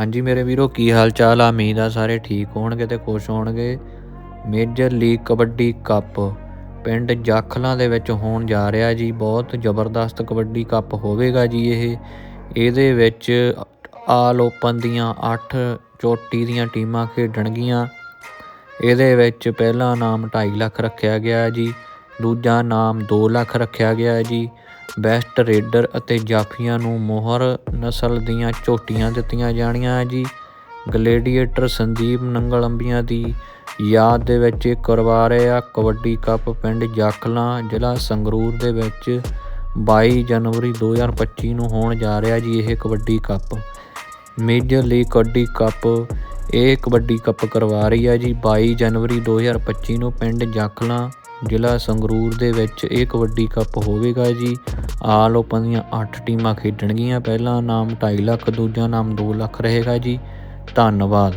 ਹਾਂਜੀ ਮੇਰੇ ਵੀਰੋ, ਕੀ ਹਾਲ ਚਾਲ ਆ? ਉਮੀਦ ਆ ਸਾਰੇ ਠੀਕ ਹੋਣਗੇ ਤੇ ਖੁਸ਼ ਹੋਣਗੇ। ਮੇਜਰ ਲੀਗ ਕਬੱਡੀ ਕੱਪ ਪਿੰਡ ਜਾਖਲਾਂ ਦੇ ਵਿੱਚ ਹੋਣ ਜਾ ਰਿਹਾ ਜੀ। ਬਹੁਤ ਜ਼ਬਰਦਸਤ ਕਬੱਡੀ ਕੱਪ ਹੋਵੇਗਾ ਜੀ ਇਹ। ਇਹਦੇ ਵਿੱਚ ਆਲ ਓਪਨ ਦੀਆਂ 8 ਚੋਟੀ ਦੀਆਂ ਟੀਮਾਂ ਖੇਡਣਗੀਆਂ। ਇਹਦੇ ਵਿੱਚ ਪਹਿਲਾ ਨਾਮ 2.5 ਲੱਖ ਰੱਖਿਆ ਗਿਆ ਜੀ। ਦੂਜਾ ਨਾਮ 2 ਲੱਖ ਰੱਖਿਆ ਗਿਆ ਹੈ ਜੀ। ਬੈਸਟ ਰੇਡਰ ਅਤੇ ਜਾਫੀਆਂ ਨੂੰ ਮੋਹਰ ਨਸਲ ਦੀਆਂ ਝੋਟੀਆਂ ਦਿੱਤੀਆਂ ਜਾਣੀਆਂ ਹੈ ਜੀ। ਗਲੇਡੀਏਟਰ ਸੰਦੀਪ ਨੰਗਲ ਅੰਬੀਆਂ ਦੀ ਯਾਦ ਦੇ ਵਿੱਚ ਇਹ ਕਰਵਾ ਰਹੇ ਆ, ਕਬੱਡੀ ਕੱਪ ਪਿੰਡ ਜਾਖਲਾਂ, ਜ਼ਿਲ੍ਹਾ ਸੰਗਰੂਰ ਦੇ ਵਿੱਚ 22 ਜਨਵਰੀ 2025 ਨੂੰ ਹੋਣ ਜਾ ਰਿਹਾ ਜੀ ਇਹ kabaddi cup. Major league kabaddi cup ਇਹ ਕਬੱਡੀ ਕੱਪ ਕਰਵਾ ਰਹੀ ਹੈ ਜੀ। 22 ਜਨਵਰੀ 2025 ਨੂੰ ਪਿੰਡ ਜਾਖਲਾਂ ਜ਼ਿਲ੍ਹਾ ਸੰਗਰੂਰ ਦੇ ਵਿੱਚ ਇਹ ਕਬੱਡੀ ਕੱਪ ਹੋਵੇਗਾ ਜੀ। ਆਲ ਓਪਨ ਦੀਆਂ 8 ਟੀਮਾਂ ਖੇਡਣਗੀਆਂ। ਪਹਿਲਾ ਨਾਮ 2.5 ਲੱਖ, ਦੂਜਾ ਨਾਮ 2 ਲੱਖ ਰਹੇਗਾ ਜੀ। ਧੰਨਵਾਦ।